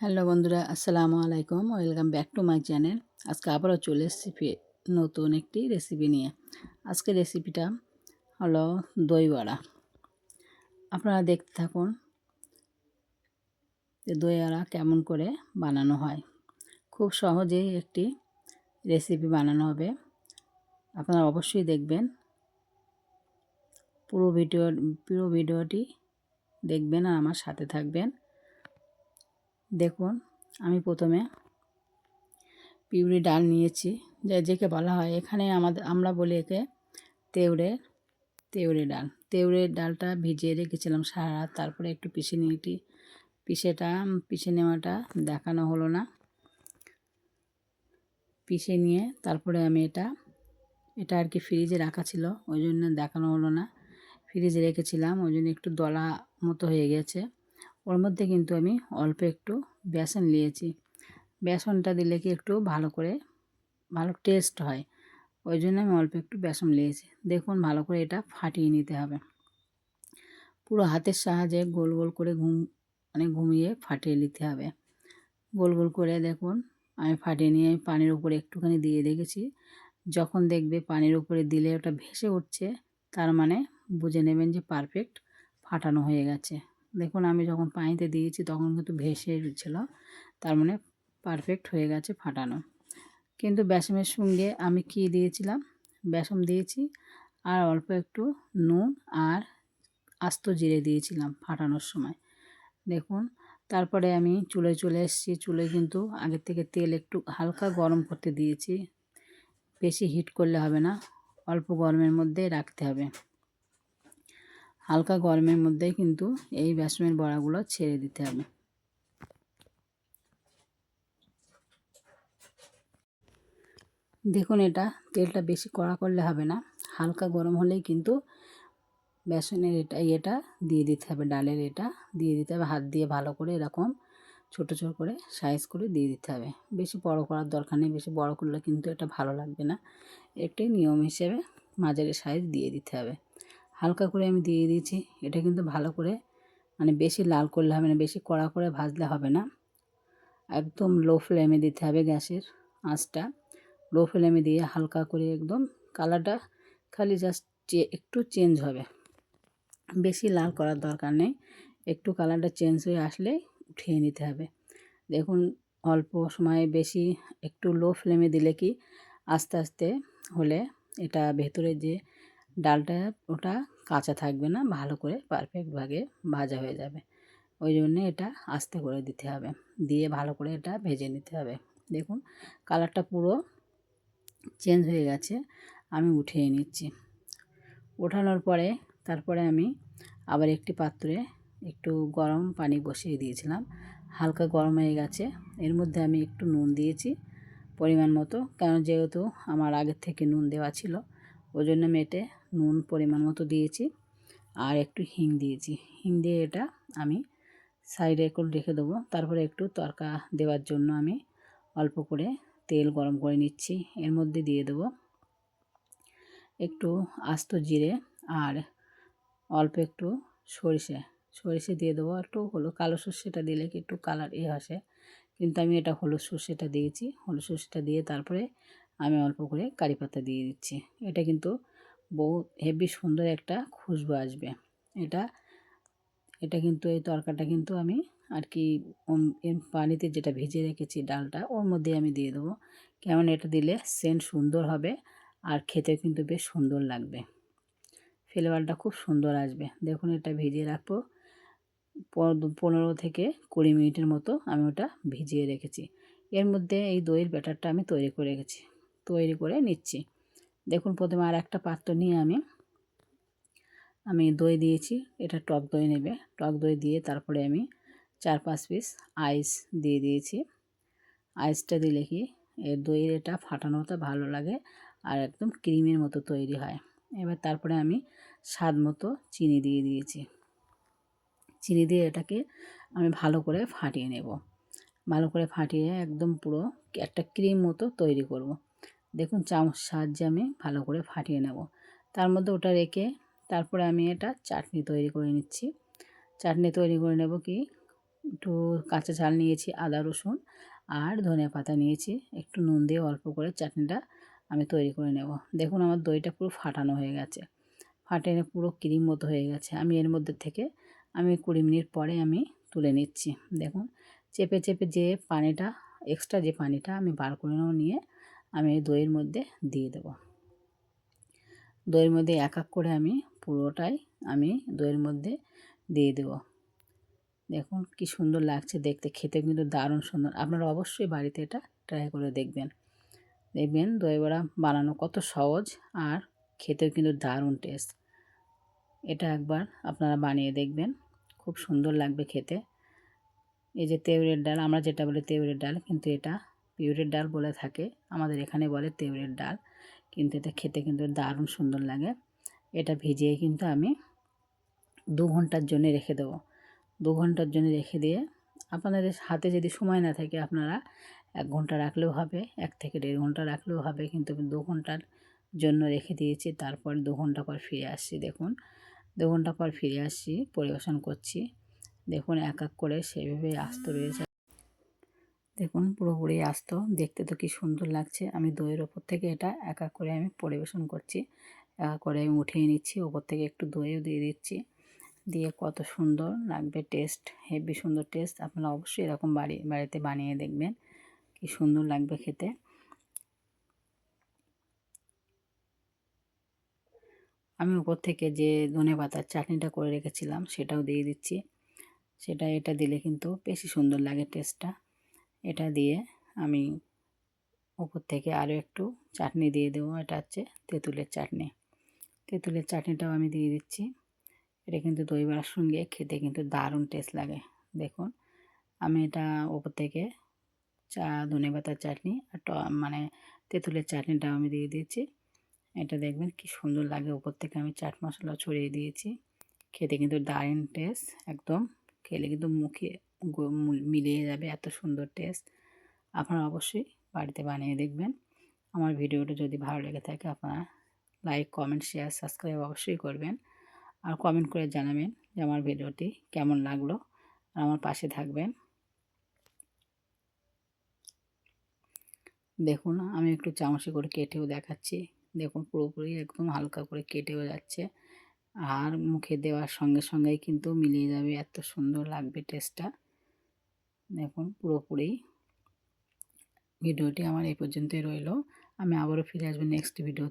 Hello বন্ধুরা, আসসালামু আলাইকুম। Welcome back to my channel. আজকে আবারও চলে এসেছি নতুন একটি রেসিপি নিয়ে। আজকে রেসিপিটা হলো দই বড়া আপনারা দেখতে থাকুন যে দই বড়া কেমন করে বানানো হয়। খুব সহজেই একটি রেসিপি বানানো হবে। আপনারা অবশ্যই দেখবেন। পুরো ভিডিও, পুরো ভিডিওটি দেখবেন আর আমার সাথে থাকবেন। দেখুন, আমি প্রথমে পিউরি ডাল নিয়েছি, যা যেকে বলা হয়। এখানে আমাদের আমরা বলি একে তেওড়ে তেওড়ে ডাল। তেওড়ের ডালটা ভিজিয়ে রেখেছিলাম সারা তারপরে একটু পিষে নিয়েটি পিষেটা পিষে নেওয়াটা দেখানো হলো না। পিষে নিয়ে তারপরে আমি এটা এটা আর কি ফ্রিজে রাখা ছিল, ওই জন্য দেখানো হলো না। ফ্রিজে রেখেছিলাম, ওই জন্য একটু দলা মতো হয়ে গেছে। ওর মধ্যে কিন্তু আমি অল্প একটু বেসন নিয়েছি। বেসনটা দিলে কি একটু ভালো করে, ভালো টেস্ট হয়। ওই জন্য আমি অল্প একটু বেসন নিয়েছি। দেখুন ভালো করে এটা ফাটিয়ে নিতে হবে। পুরো হাতের সাহায্যে গোল গোল করে ঘুম মানে ঘুমিয়ে ফাটিয়ে নিতে হবে। গোল গোল করে দেখুন, আমি ফাটিয়ে নিয়ে আমি পানির উপরে একটুখানি দিয়ে রেখেছি। যখন দেখবে পানির উপরে দিলে ওটা ভেসে উঠছে, তার মানে বুঝে নেবেন যে পারফেক্ট ফাটানো হয়ে গেছে। দেখুন, আমি যখন পানিতে দিয়েছি তখন কিন্তু ভেসে ছিল। তার মানে পারফেক্ট হয়ে গেছে ফাটানো। কিন্তু বেসমের সঙ্গে আমি কি দিয়েছিলাম? বেসম দিয়েছি আর অল্প একটু নুন আর আস্ত জিরে দিয়েছিলাম ফাটানোর সময়। দেখুন, তারপরে আমি চুলে চলে এসেছি। চুলে কিন্তু আগের থেকে তেল একটু হালকা গরম করতে দিয়েছি। বেশি হিট করলে হবে না, অল্প গরমের মধ্যে রাখতে হবে। হালকা গরমের মধ্যেই কিন্তু এই বেসমের বড়াগুলো ছেড়ে দিতে হবে। দেখুন এটা, তেলটা বেশি কড়া করলে হবে না। হালকা গরম হলেই কিন্তু বেসনের এটা, ইয়েটা দিয়ে দিতে হবে, ডালের এটা দিয়ে দিতে হবে, হাত দিয়ে ভালো করে এরকম ছোট ছোট করে সাইজ করে দিয়ে দিতে হবে। বেশি বড় করার দরকার নেই, বেশি বড় করলে কিন্তু এটা ভালো লাগবে না। একটাই নিয়ম হিসেবে মাঝারি সাইজ দিয়ে দিতে হবে। হালকা করে আমি দিয়ে দিয়েছি। এটা কিন্তু ভালো করে মানে বেশি লাল করলে হবে না, বেশি কড়া করে ভাজলে হবে না। একদম লো ফ্লেমে দিতে হবে গ্যাসের আঁচটা। লো ফ্লেমে দিয়ে হালকা করে একদম কালারটা খালি জাস্ট একটু চেঞ্জ হবে। বেশি লাল করার দরকার নেই। একটু কালারটা চেঞ্জ হয়ে আসলে উঠিয়ে নিতে হবে। দেখুন, অল্প সময়ে বেশি একটু লো ফ্লেমে দিলে কি আস্তে আস্তে হলে এটা ভেতরে যে ডালটা ওটা কাঁচা থাকবে না, ভালো করে পারফেক্টভাবে ভাজা হয়ে যাবে। ওই জন্যে এটা আস্তে করে দিতে হবে। দিয়ে ভালো করে এটা ভেজে নিতে হবে। দেখুন, কালারটা পুরো চেঞ্জ হয়ে গেছে, আমি উঠিয়ে নিচ্ছি। ওঠানোর পরে, তারপরে আমি আবার একটি পাত্রে একটু গরম পানি বসিয়ে দিয়েছিলাম। হালকা গরম হয়ে গেছে। এর মধ্যে আমি একটু নুন দিয়েছি পরিমাণ মতো। কারণ যেহেতু আমার আগের থেকে নুন দেওয়া ছিল, ওই জন্য এতে নুন পরিমাণ মতো দিয়েছি আর একটু হিং দিয়েছি। হিং দিয়ে এটা আমি সাইডে একটু রেখে দেবো। তারপরে একটু তরকা দেওয়ার জন্য আমি অল্প করে তেল গরম করে নিচ্ছি। এর মধ্যে দিয়ে দেবো একটু আস্ত জিরে আর অল্প একটু সরিষে। সরিষে দিয়ে দেবো একটু হলো কালো সর্ষেটা দিলে কি একটু কালার এ আসে। কিন্তু আমি এটা হলুদ সর্ষেটা দিয়েছি। হলুদ সর্ষেটা দিয়ে তারপরে আমি অল্প করে কারি পাতা দিয়ে দিচ্ছি। এটা কিন্তু বহু হেভি সুন্দর একটা খুশবু আসবে। এটা এটা কিন্তু এই তরকাটা কিন্তু আমি আর কি পানিতে যেটা ভেজে রেখেছি ডালটা, ওর মধ্যে আমি দিয়ে দেবো। কেমন এটা দিলে সেন্ট সুন্দর হবে আর খেতে কিন্তু বেশ সুন্দর লাগবে। ফ্লেভারটা খুব সুন্দর আসবে। দেখুন এটা ভিজিয়ে রাখব। পনেরো থেকে কুড়ি মিনিটের মতো আমি ওটা ভিজিয়ে রেখেছি। এর মধ্যে এই দইয়ের ব্যাটারটা আমি তৈরি করে রেখেছি। তৈরি করে নিচ্ছি। দেখুন প্রথমে আর একটা পাত্র নিয়ে আমি আমি দই দিয়েছি, এটা টক দই নেবে। টক দই দিয়ে তারপরে আমি চার পাঁচ পিস আইস দিয়ে দিয়েছি। আইসটা দিলে কি এর দইয়ের এটা ফাটানোটা ভালো লাগে আর একদম ক্রিমের মতো তৈরি হয়। এবার তারপরে আমি স্বাদ মতো চিনি দিয়ে দিয়েছি। চিনি দিয়ে এটাকে আমি ভালো করে ফাটিয়ে নেব। ভালো করে ফাটিয়ে একদম পুরো একটা ক্রিম মতো তৈরি করব। দেখুন চামচ সাহায্যে আমি ভালো করে ফাটিয়ে নেব। তার মধ্যে ওটা রেখে তারপরে আমি এটা চাটনি তৈরি করে নিচ্ছি। চাটনি তৈরি করে নেব কি? একটু কাঁচা ঝাল নিয়েছি, আদা, রসুন আর ধনে পাতা নিয়েছি। একটু নুন দিয়ে অল্প করে চাটনিটা আমি তৈরি করে নেব। দেখুন আমার দইটা পুরো ফাটানো হয়ে গেছে। ফাটে পুরো ক্রিম মতো হয়ে গেছে। আমি এর মধ্যে থেকে আমি কুড়ি মিনিট পরে আমি তুলে নিচ্ছি। দেখুন, চেপে চেপে যে পানিটা, এক্সট্রা যে পানিটা আমি বার করে নিয়ে আমি এই দইয়ের মধ্যে দিয়ে দেব। দইয়ের মধ্যে এক এক করে আমি পুরোটাই আমি দইয়ের মধ্যে দিয়ে দেব। দেখুন কি সুন্দর লাগছে দেখতে খেতে কিন্তু দারুণ সুন্দর। আপনারা অবশ্যই বাড়িতে এটা ট্রাই করে দেখবেন। দেখবেন দই বড়া বানানো কত সহজ আর খেতেও কিন্তু দারুণ টেস্ট এটা একবার আপনারা বানিয়ে দেখবেন, খুব সুন্দর লাগবে খেতে। এই যে তেওরের ডাল, আমরা যেটা বলি তেওরের ডাল, কিন্তু এটা পিউরের ডাল বলে থাকে। আমাদের এখানে বলে তেওরের ডাল। কিন্তু এটা খেতে কিন্তু দারুণ সুন্দর লাগে। এটা ভিজিয়ে কিন্তু আমি দু ঘণ্টার জন্য রেখে দেবো। দু ঘণ্টার জন্য রেখে দিয়ে আপনাদের হাতে যদি সময় না থাকে আপনারা এক ঘণ্টা রাখলেও হবে, এক থেকে দেড় ঘণ্টা রাখলেও হবে। কিন্তু আমি দু ঘণ্টার জন্য রেখে দিয়েছি। তারপর দু ঘণ্টা পর ফিরে আসছি, দেখুন। দু ঘণ্টা পর ফিরে আসছি, পরিবেশন করছি। দেখুন, এক এক করে সেইভাবে আস্ত রয়েছে দেখুন, পুরোপুরি আস্ত। দেখতে তো কি সুন্দর লাগছে। আমি দইয়ের ওপর থেকে এটা এক করে আমি পরিবেশন করছি। এক এক করে আমি উঠিয়ে নিচ্ছি, ওপর থেকে একটু দইও দিয়ে দিচ্ছি। দিয়ে কত সুন্দর লাগবে টেস্ট হেভি সুন্দর টেস্ট আপনারা অবশ্যই এরকম বাড়ি, বাড়িতে বানিয়ে দেখবেন। কি সুন্দর লাগবে খেতে। আমি উপর থেকে যে ধনে পাতার চাটনিটা করে রেখেছিলাম, সেটাও দিয়ে দিচ্ছি। সেটা এটা দিলে কিন্তু বেশি সুন্দর লাগে টেস্টটা এটা দিয়ে আমি উপর থেকে আরও একটু চাটনি দিয়ে দেবো। এটা হচ্ছে তেঁতুলের চাটনি। তেঁতুলের চাটনিটাও আমি দিয়ে দিচ্ছি। এটা কিন্তু দই বড়ার সঙ্গে খেতে কিন্তু দারুণ টেস্ট লাগে। দেখুন, আমি এটা ওপর থেকে চা, ধনে পাতার চাটনি আর মানে তেঁতুলের চাটনিটাও আমি দিয়ে দিয়েছি। এটা দেখবেন কি সুন্দর লাগে। ওপর থেকে আমি চাট মশলা ছড়িয়ে দিয়েছি। খেতে কিন্তু দারুণ টেস্ট একদম খেলে কিন্তু মুখে মিলিয়ে যাবে এত সুন্দর টেস্ট। আপনারা অবশ্যই বাড়িতে বানিয়ে দেখবেন। আমার ভিডিওটা যদি ভালো লেগে থাকে, আপনারা লাইক, কমেন্ট, শেয়ার, সাবস্ক্রাইব অবশ্যই করবেন। আর কমেন্ট করে জানাবেন যে আমার ভিডিওটি কেমন লাগল। আর আমার পাশে থাকবেন। দেখুন, আমি একটু চামচে করে কেটেও দেখাচ্ছি। দেখুন, পুরোপুরি একদম হালকা করে কেটেও যাচ্ছে। আর মুখে দেওয়ার সঙ্গে সঙ্গেই কিন্তু মিলিয়ে যাবে এত সুন্দর লাগবে টেস্টটা। দেখুন পুরোপুরি ভিডিওটি আমার এই পর্যন্তই রইল। আমি আবারও ফিরে আসব নেক্সট ভিডিও